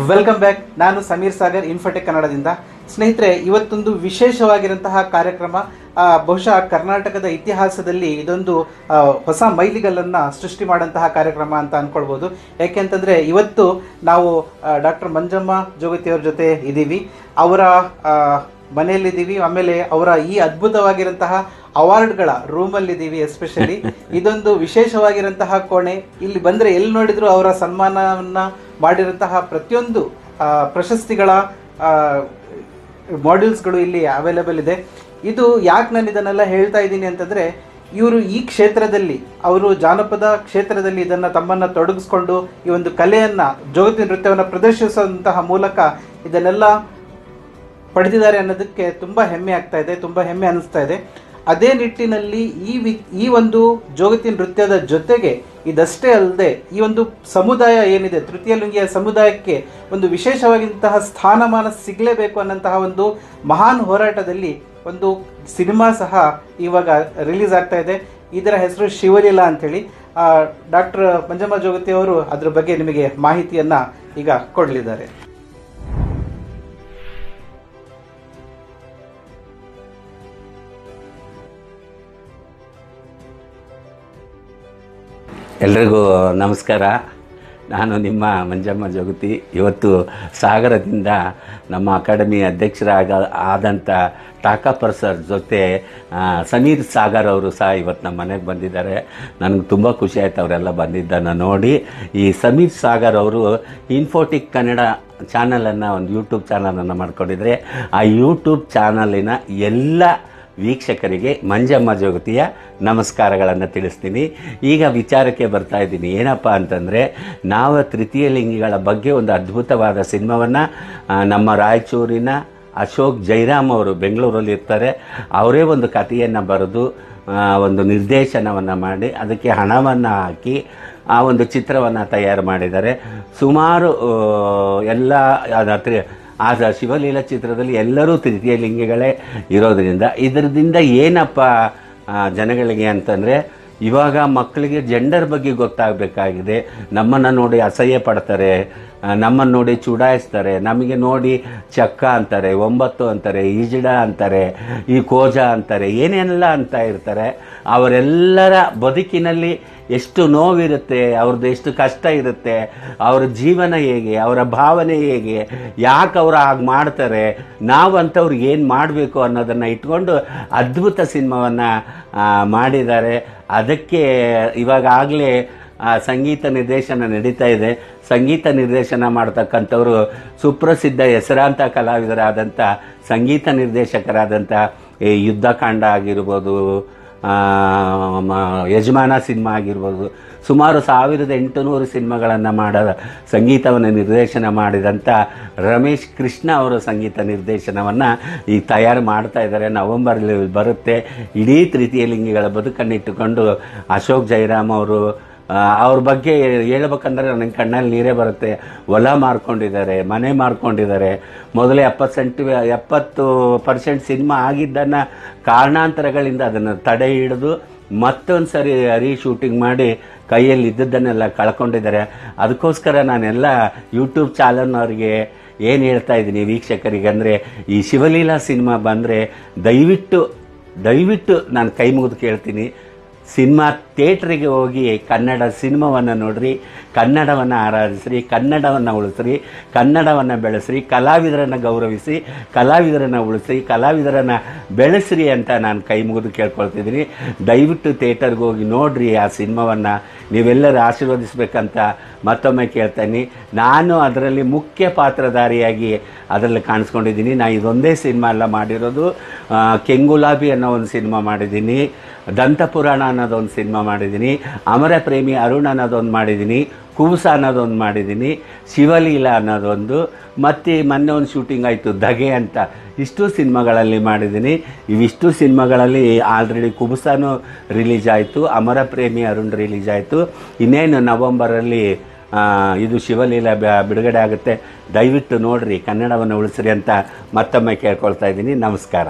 Welcome back ನಾನು Sameer Sagar Infotech ಕನ್ನಡದಿಂದ. ಸ್ನೇಹಿತರೆ, ಇವತ್ತೊಂದು ವಿಶೇಷವಾಗಿರಂತಹ ಕಾರ್ಯಕ್ರಮ ಬಹುಶಃ ಕರ್ನಾಟಕದ ಇತಿಹಾಸದಲ್ಲಿ ಇದೊಂದು ಹೊಸ ಮೈಲಿಗಲ್ಲನ್ನು ಸೃಷ್ಟಿ ಮಾಡಂತಹ ಕಾರ್ಯಕ್ರಮ ಅಂತ ಅಂದ್ಕೊಳ್ಬೋದು ಯಾಕೆಂತಂದರೆ ಇವತ್ತು ನಾವು ಡಾಕ್ಟರ್ ಮಂಜಮ್ಮ ಜೋಗತಿಯವ್ರ ಜೊತೆ ಇದ್ದೀವಿ ಅವರ ಮನೆಯಲ್ಲಿದ್ದೀವಿ. ಆಮೇಲೆ ಅವರ ಈ ಅದ್ಭುತವಾಗಿರಂತಹ ಅವಾರ್ಡ್ಗಳ ರೂಮಲ್ಲಿದ್ದೀವಿ ಎಸ್ಪೆಷಲಿ. ಇದೊಂದು ವಿಶೇಷವಾಗಿರಂತಹ ಕೋಣೆ. ಇಲ್ಲಿ ಬಂದ್ರೆ ಎಲ್ಲಿ ನೋಡಿದ್ರು ಅವರ ಸನ್ಮಾನವನ್ನ ಮಾಡಿರಂತಹ ಪ್ರತಿಯೊಂದು ಪ್ರಶಸ್ತಿಗಳ ಮಾಡ್ಯೂಲ್ಸ್ಗಳು ಇಲ್ಲಿ ಅವೈಲೇಬಲ್ ಇದೆ. ಇದು ಯಾಕೆ ನಾನು ಇದನ್ನೆಲ್ಲ ಹೇಳ್ತಾ ಇದ್ದೀನಿ ಅಂತಂದ್ರೆ ಇವರು ಈ ಕ್ಷೇತ್ರದಲ್ಲಿ ಅವರು ಜಾನಪದ ಕ್ಷೇತ್ರದಲ್ಲಿ ಇದನ್ನ ತಮ್ಮನ್ನ ತೊಡಗಿಸ್ಕೊಂಡು ಈ ಒಂದು ಕಲೆಯನ್ನ ಜೋಗತಿ ನೃತ್ಯವನ್ನು ಪ್ರದರ್ಶಿಸುವಂತಹ ಮೂಲಕ ಇದನ್ನೆಲ್ಲ ಪಡೆದಿದ್ದಾರೆ ಅನ್ನೋದಕ್ಕೆ ತುಂಬ ಹೆಮ್ಮೆ ಆಗ್ತಾ ಇದೆ ತುಂಬ ಹೆಮ್ಮೆ ಅನಿಸ್ತಾ ಇದೆ. ಅದೇ ನಿಟ್ಟಿನಲ್ಲಿ ಈ ವಿ, ಈ ಒಂದು ಜೋಗತಿ ನೃತ್ಯದ ಜೊತೆಗೆ ಇದಷ್ಟೇ ಅಲ್ಲದೆ ಈ ಒಂದು ಸಮುದಾಯ ಏನಿದೆ, ತೃತೀಯ ಲಿಂಗಿಯ ಸಮುದಾಯಕ್ಕೆ ಒಂದು ವಿಶೇಷವಾಗಿಂತಹ ಸ್ಥಾನಮಾನ ಸಿಗಲೇಬೇಕು ಅನ್ನೋಂತಹ ಒಂದು ಮಹಾನ್ ಹೋರಾಟದಲ್ಲಿ ಒಂದು ಸಿನಿಮಾ ಸಹ ಇವಾಗ ರಿಲೀಸ್ ಆಗ್ತಾ ಇದೆ. ಇದರ ಹೆಸರು ಶಿವಲೀಲಾ ಅಂಥೇಳಿ ಡಾಕ್ಟರ್ ಮಂಜಮ್ಮ ಜೋಗತಿ ಅವರು ಅದರ ಬಗ್ಗೆ ನಿಮಗೆ ಮಾಹಿತಿಯನ್ನು ಈಗ ಕೊಡಲಿದ್ದಾರೆ. ಎಲ್ರಿಗೂ ನಮಸ್ಕಾರ. ನಾನು ನಿಮ್ಮ ಮಂಜಮ್ಮ ಜೋಗತಿ. ಇವತ್ತು ಸಾಗರದಿಂದ ನಮ್ಮ ಅಕಾಡೆಮಿ ಅಧ್ಯಕ್ಷರಾಗ ಆದಂಥ ಟಾಕಾಪರ್ ಸರ್ ಜೊತೆ ಸಮೀರ್ ಸಾಗರ್ ಅವರು ಸಹ ಇವತ್ತು ನಮ್ಮ ಮನೆಗೆ ಬಂದಿದ್ದಾರೆ. ನನಗೆ ತುಂಬ ಖುಷಿ ಆಯ್ತು ಅವರೆಲ್ಲ ಬಂದಿದ್ದನ್ನು ನೋಡಿ. ಈ ಸಮೀರ್ ಸಾಗರ್ ಅವರು ಇನ್ಫೋಟಿಕ್ ಕನ್ನಡ ಚಾನಲನ್ನು, ಒಂದು ಯೂಟ್ಯೂಬ್ ಚಾನಲನ್ನು ಮಾಡ್ಕೊಂಡಿದ್ರೆ, ಆ ಯೂಟ್ಯೂಬ್ ಚಾನಲಿನ ಎಲ್ಲ ವೀಕ್ಷಕರಿಗೆ ಮಂಜಮ್ಮ ಜೋಗತಿಯ ನಮಸ್ಕಾರಗಳನ್ನು ತಿಳಿಸ್ತೀನಿ. ಈಗ ವಿಚಾರಕ್ಕೆ ಬರ್ತಾ ಇದ್ದೀನಿ. ಏನಪ್ಪ ಅಂತಂದರೆ, ನಾವು ತೃತೀಯ ಲಿಂಗಿಗಳ ಬಗ್ಗೆ ಒಂದು ಅದ್ಭುತವಾದ ಸಿನಿಮಾವನ್ನು ನಮ್ಮ ರಾಯಚೂರಿನ ಅಶೋಕ್ ಜೈರಾಮ್ ಅವರು ಬೆಂಗಳೂರಲ್ಲಿ ಇರ್ತಾರೆ. ಅವರೇ ಒಂದು ಕಥೆಯನ್ನು ಬರೆದು ಒಂದು ನಿರ್ದೇಶನವನ್ನು ಮಾಡಿ, ಅದಕ್ಕೆ ಹಣವನ್ನು ಹಾಕಿ, ಆ ಒಂದು ಚಿತ್ರವನ್ನು ತಯಾರು ಮಾಡಿದ್ದಾರೆ. ಸುಮಾರು ಎಲ್ಲ ಅದ್ರ ಆ ಶಿವಲೀಲಾ ಚಿತ್ರದಲ್ಲಿ ಎಲ್ಲರೂ ತೃತೀಯ ಲಿಂಗಿಗಳೇ ಇರೋದರಿಂದ ಇದರಿಂದ ಏನಪ್ಪ ಜನಗಳಿಗೆ ಅಂತಂದರೆ ಇವಾಗ ಮಕ್ಕಳಿಗೆ ಜೆಂಡರ್ ಬಗ್ಗೆ ಗೊತ್ತಾಗಬೇಕಾಗಿದೆ. ನಮ್ಮನ್ನು ನೋಡಿ ಅಸಹ್ಯ ಪಡ್ತಾರೆ ನಮ್ಮನ್ನು ನೋಡಿ ಚುಡಾಯಿಸ್ತಾರೆ, ನಮಗೆ ನೋಡಿ ಚಕ್ಕ ಅಂತಾರೆ, ಒಂಬತ್ತು ಅಂತಾರೆ, ಈಜಿಡ ಅಂತಾರೆ, ಈ ಕೋಜ ಅಂತಾರೆ ಏನೇನೆಲ್ಲ ಅಂತ ಇರ್ತಾರೆ. ಅವರೆಲ್ಲರ ಬದುಕಿನಲ್ಲಿ ಎಷ್ಟು ನೋವಿರುತ್ತೆ, ಅವ್ರದ್ದು ಎಷ್ಟು ಕಷ್ಟ ಇರುತ್ತೆ, ಅವರ ಜೀವನ ಹೇಗೆ, ಅವರ ಭಾವನೆ ಹೇಗೆ, ಯಾಕೆ ಅವರು ಹಾಗೆ ಮಾಡ್ತಾರೆ ನಾವು ಅಂಥವ್ರಿಗೆ ಏನು ಮಾಡಬೇಕು ಅನ್ನೋದನ್ನು ಇಟ್ಕೊಂಡು ಅದ್ಭುತ ಸಿನಿಮಾವನ್ನು ಮಾಡಿದ್ದಾರೆ. ಅದಕ್ಕೆ ಇವಾಗಲೇ ಸಂಗೀತ ನಿರ್ದೇಶನ ನಡೀತಾ ಇದೆ. ಸಂಗೀತ ನಿರ್ದೇಶನ ಮಾಡ್ತಕ್ಕಂಥವರು ಸುಪ್ರಸಿದ್ಧ ಹೆಸರಾಂತ ಕಲಾವಿದರಾದಂಥ ಸಂಗೀತ ನಿರ್ದೇಶಕರಾದಂಥ ಈ ಯುದ್ಧಕಾಂಡ ಆಗಿರ್ಬೋದು ಯಜಮಾನ ಸಿನಿಮಾ ಆಗಿರ್ಬೋದು, ಸುಮಾರು ಸಾವಿರದ ಎಂಟುನೂರು ಸಿನಿಮಾಗಳನ್ನು ಮಾಡ ಸಂಗೀತವನ್ನು ನಿರ್ದೇಶನ ಮಾಡಿದಂಥ ರಮೇಶ್ ಕೃಷ್ಣ ಅವರು ಸಂಗೀತ ನಿರ್ದೇಶನವನ್ನು ಈ ತಯಾರು ಮಾಡ್ತಾ ಇದ್ದಾರೆ. ನವಂಬರಲ್ಲಿ ಬರುತ್ತೆ. ಇಡೀ ತೃತೀಯ ಲಿಂಗಿಗಳ ಬದುಕನ್ನಿಟ್ಟುಕೊಂಡು ಅಶೋಕ್ ಜೈರಾಮ್ ಅವರು ಅವ್ರ ಬಗ್ಗೆ ಹೇಳ್ಬೇಕಂದ್ರೆ ನನಗೆ ಕಣ್ಣಲ್ಲಿ ನೀರೇ ಬರುತ್ತೆ. ಹೊಲ ಮಾರ್ಕೊಂಡಿದ್ದಾರೆ, ಮನೆ ಮಾರ್ಕೊಂಡಿದ್ದಾರೆ. ಮೊದಲೇ ಎಪ್ಪತ್ತು ಸೆಂಟ್ ಎಪ್ಪತ್ತು ಪರ್ಸೆಂಟ್ ಸಿನಿಮಾ ಆಗಿದ್ದನ್ನು ಕಾರಣಾಂತರಗಳಿಂದ ಅದನ್ನು ತಡೆ ಹಿಡಿದು ಮತ್ತೊಂದು ಸರಿ ರೀಶೂಟಿಂಗ್ ಮಾಡಿ ಕೈಯಲ್ಲಿ ಇದ್ದದ್ದನ್ನೆಲ್ಲ ಕಳ್ಕೊಂಡಿದ್ದಾರೆ. ಅದಕ್ಕೋಸ್ಕರ ನಾನೆಲ್ಲ ಯೂಟ್ಯೂಬ್ ಚಾನಲ್ನವ್ರಿಗೆ ಏನು ಹೇಳ್ತಾ ಇದ್ದೀನಿ ವೀಕ್ಷಕರಿಗೆ ಅಂದರೆ, ಈ ಶಿವಲೀಲಾ ಸಿನಿಮಾ ಬಂದರೆ ದಯವಿಟ್ಟು ದಯವಿಟ್ಟು ನಾನು ಕೈ ಮುಗಿದು ಕೇಳ್ತೀನಿ. ಸಿನಿಮಾ ಥಿಯೇಟ್ರಿಗೆ ಹೋಗಿ ಕನ್ನಡ ಸಿನಿಮಾವನ್ನು ನೋಡ್ರಿ, ಕನ್ನಡವನ್ನು ಆರಾಧಿಸ್ರಿ, ಕನ್ನಡವನ್ನು ಉಳಿಸ್ರಿ, ಕನ್ನಡವನ್ನು ಬೆಳೆಸ್ರಿ, ಕಲಾವಿದರನ್ನು ಗೌರವಿಸಿ, ಕಲಾವಿದರನ್ನು ಉಳಿಸಿ, ಕಲಾವಿದರನ್ನು ಬೆಳೆಸ್ರಿ ಅಂತ ನಾನು ಕೈ ಮುಗಿದು ಕೇಳ್ಕೊಳ್ತಿದ್ದೀನಿ. ದಯವಿಟ್ಟು ಥಿಯೇಟರ್ಗೆ ಹೋಗಿ ನೋಡ್ರಿ ಆ ಸಿನಿಮಾವನ್ನು. ನೀವೆಲ್ಲರೂ ಆಶೀರ್ವದಿಸ್ಬೇಕಂತ ಮತ್ತೊಮ್ಮೆ ಕೇಳ್ತೀನಿ, ನಾನು ಅದರಲ್ಲಿ ಮುಖ್ಯ ಪಾತ್ರಧಾರಿಯಾಗಿ ಅದರಲ್ಲಿ ಕಾಣಿಸ್ಕೊಂಡಿದ್ದೀನಿ. ನಾನು ಇದೊಂದೇ ಸಿನಿಮಾ ಎಲ್ಲ ಮಾಡಿರೋದು. ಕೆಂಗುಲಾಬಿ ಅನ್ನೋ ಒಂದು ಸಿನಿಮಾ ಮಾಡಿದ್ದೀನಿ. ದಂತಪುರಾಣ ಅನ್ನೋದೊಂದು ಸಿನಿಮಾ ಮಾಡಿದ್ದೀನಿ. ಅಮರ ಪ್ರೇಮಿ ಅರುಣ್ ಅನ್ನೋದೊಂದು ಮಾಡಿದ್ದೀನಿ. ಕೂಸ ಅನ್ನೋದೊಂದು ಮಾಡಿದ್ದೀನಿ. ಶಿವಲೀಲಾ ಅನ್ನೋದೊಂದು. ಮತ್ತು ಮೊನ್ನೆ ಒಂದು ಶೂಟಿಂಗ್ ಆಯಿತು, ಧಗೆ ಅಂತ. ಇಷ್ಟು ಸಿನಿಮಾಗಳಲ್ಲಿ ಮಾಡಿದ್ದೀನಿ. ಇವಿಷ್ಟು ಸಿನಿಮಾಗಳಲ್ಲಿ ಆಲ್ರೆಡಿ ಕುಬುಸಾನು ರಿಲೀಸ್ ಆಯಿತು ಅಮರ ಪ್ರೇಮಿ ಅರುಣ್ ರಿಲೀಸ್ ಆಯಿತು. ಇನ್ನೇನು ನವಂಬರಲ್ಲಿ ಇದು ಶಿವಲೀಲಾ ಬಿಡುಗಡೆ ಆಗುತ್ತೆ. ದಯವಿಟ್ಟು ನೋಡಿರಿ ಕನ್ನಡವನ್ನು ಉಳಿಸ್ರಿ ಅಂತ ಮತ್ತೊಮ್ಮೆ ಕೇಳ್ಕೊಳ್ತಾ ಇದ್ದೀನಿ. ನಮಸ್ಕಾರ.